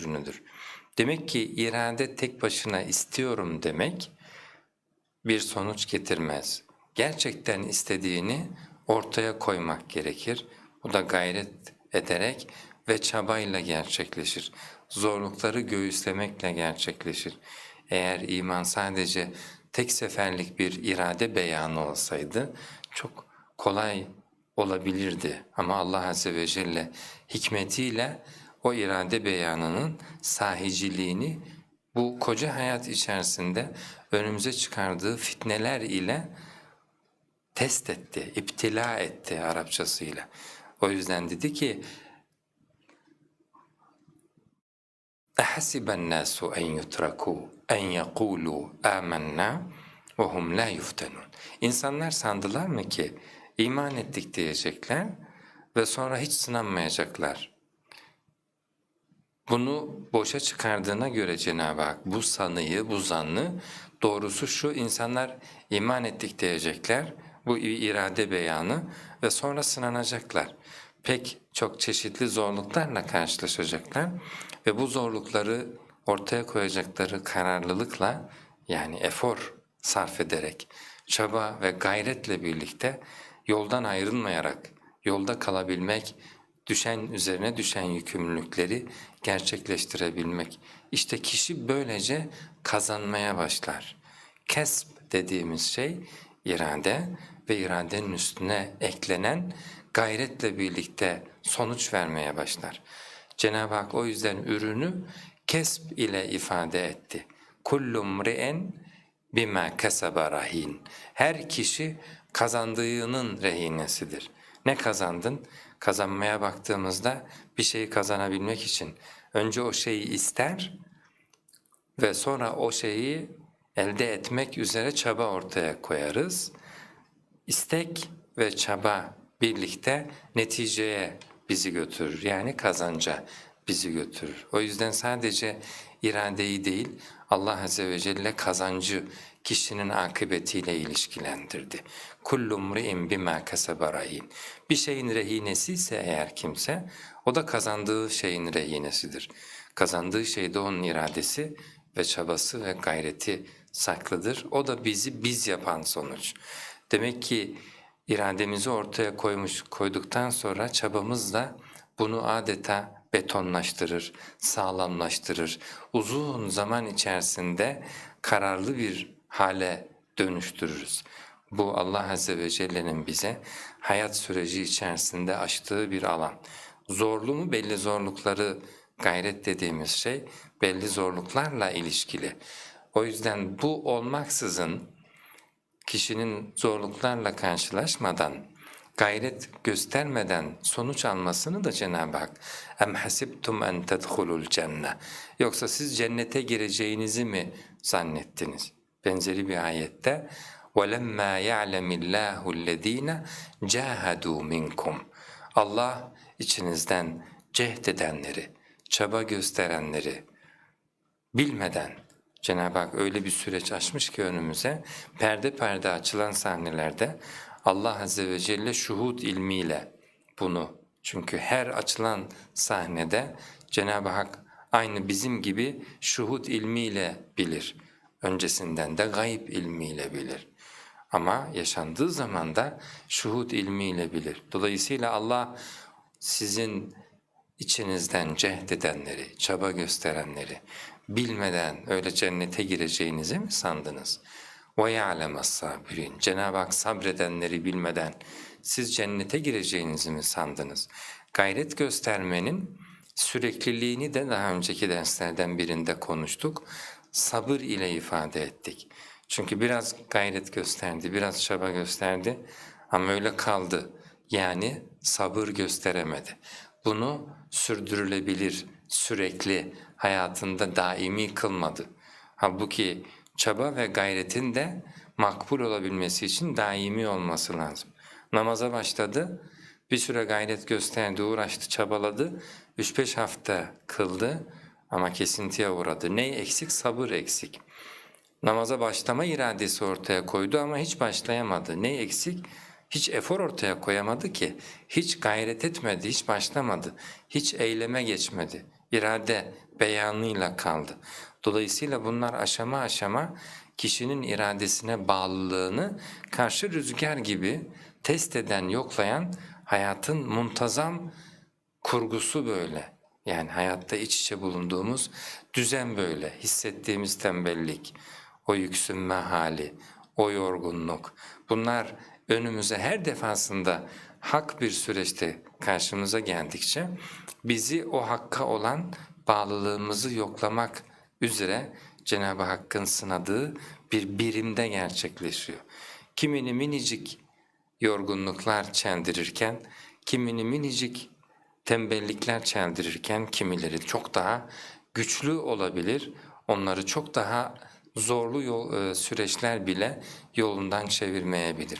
ürünüdür. Demek ki irade tek başına istiyorum demek bir sonuç getirmez. Gerçekten istediğini ortaya koymak gerekir. Bu da gayret ederek ve çabayla gerçekleşir. Zorlukları göğüslemekle gerçekleşir. Eğer iman sadece tek seferlik bir irade beyanı olsaydı çok kolay olabilirdi. Ama Allah Azze ve Celle hikmetiyle o irade beyanının sahiciliğini bu koca hayat içerisinde önümüze çıkardığı fitneler ile test etti, iptila etti Arapçasıyla. O yüzden dedi ki اَحَسِبَ النَّاسُ اَنْ يُتْرَكُوا اَنْ يَقُولُوا آمَنَّا وَهُمْ لَا يُفْتَنُونَ İnsanlar sandılar mı ki iman ettik diyecekler ve sonra hiç sınanmayacaklar. Bunu boşa çıkardığına göre Cenab-ı Hak bu sanıyı, bu zannı doğrusu şu insanlar iman ettik diyecekler. Bu irade beyanı ve sonra sınanacaklar. Pek çok çeşitli zorluklarla karşılaşacaklar ve bu zorlukları ortaya koyacakları kararlılıkla yani efor sarf ederek, çaba ve gayretle birlikte yoldan ayrılmayarak, yolda kalabilmek, düşen üzerine düşen yükümlülükleri gerçekleştirebilmek. İşte kişi böylece kazanmaya başlar. Kesb dediğimiz şey irade ve iradenin üstüne eklenen gayretle birlikte sonuç vermeye başlar. Cenab-ı Hak o yüzden ürünü kesb ile ifade etti. Kullu mri'en bima kasaba rahin. Her kişi kazandığının rehinesidir. Ne kazandın? Kazanmaya baktığımızda bir şeyi kazanabilmek için önce o şeyi ister ve sonra o şeyi elde etmek üzere çaba ortaya koyarız. İstek ve çaba birlikte neticeye bizi götürür. Yani kazanca bizi götürür. O yüzden sadece iradeyi değil Allah Azze ve Celle kazancı kişinin akıbetiyle ilişkilendirdi. Kullu mri'in bima kasaba rahin. Bir şeyin rehinesi ise eğer kimse o da kazandığı şeyin rehinesidir. Kazandığı şeyde onun iradesi ve çabası ve gayreti saklıdır. O da bizi biz yapan sonuç. Demek ki irademizi ortaya koymuş koyduktan sonra çabamız da bunu adeta betonlaştırır, sağlamlaştırır. Uzun zaman içerisinde kararlı bir hale dönüştürürüz. Bu Allah Azze ve Celle'nin bize hayat süreci içerisinde açtığı bir alan. Zorlu mu belli zorlukları gayret dediğimiz şey belli zorluklarla ilişkili. O yüzden bu olmaksızın kişinin zorluklarla karşılaşmadan, gayret göstermeden sonuç almasını da Cenab-ı Hak اَمْ حَسِبْتُمْ اَنْ تَدْخُلُوا الْجَنَّةِ Yoksa siz cennete gireceğinizi mi zannettiniz? Benzeri bir ayette وَلَمَّا يَعْلَمِ اللّٰهُ الَّذ۪ينَ جَاهَدُوا مِنْكُمْ Allah içinizden cehd edenleri, çaba gösterenleri bilmeden Cenab-ı Hak öyle bir süreç açmış ki önümüze perde perde açılan sahnelerde Allah Azze ve Celle şuhud ilmiyle bunu çünkü her açılan sahnede Cenab-ı Hak aynı bizim gibi şuhud ilmiyle bilir. Öncesinden de gayb ilmiyle bilir. Ama yaşandığı zaman da şuhud ilmiyle bilir. Dolayısıyla Allah sizin içinizden cehd edenleri, çaba gösterenleri bilmeden öyle cennete gireceğinizi mi sandınız? Ve ya'leme sabirin. Cenab-ı Hak sabredenleri bilmeden siz cennete gireceğinizi mi sandınız? Gayret göstermenin sürekliliğini de daha önceki derslerden birinde konuştuk. Sabır ile ifade ettik. Çünkü biraz gayret gösterdi, biraz çaba gösterdi ama öyle kaldı. Yani sabır gösteremedi. Bunu sürdürülebilir, sürekli hayatında daimi kılmadı. Halbuki çaba ve gayretin de makbul olabilmesi için daimi olması lazım. Namaza başladı, bir süre gayret gösterdi, uğraştı, çabaladı, 3-5 hafta kıldı ama kesintiye uğradı. Ne eksik? Sabır eksik. Namaza başlama iradesi ortaya koydu ama hiç başlayamadı. Ne eksik? Hiç efor ortaya koyamadı ki, hiç gayret etmedi, hiç başlamadı, hiç eyleme geçmedi. İrade beyanıyla kaldı. Dolayısıyla bunlar aşama aşama kişinin iradesine bağlılığını karşı rüzgar gibi test eden, yoklayan hayatın muntazam kurgusu böyle. Yani hayatta iç içe bulunduğumuz düzen böyle. Hissettiğimiz tembellik, o yüksünme hali, o yorgunluk. Bunlar önümüze her defasında hak bir süreçte karşımıza geldikçe bizi o hakka olan bağlılığımızı yoklamak üzere Cenab-ı Hakk'ın sınadığı bir birimde gerçekleşiyor. Kimini minicik yorgunluklar çeldirirken, kimini minicik tembellikler çeldirirken kimileri çok daha güçlü olabilir. Onları çok daha zorlu yol, e, süreçler bile yolundan çevirmeyebilir.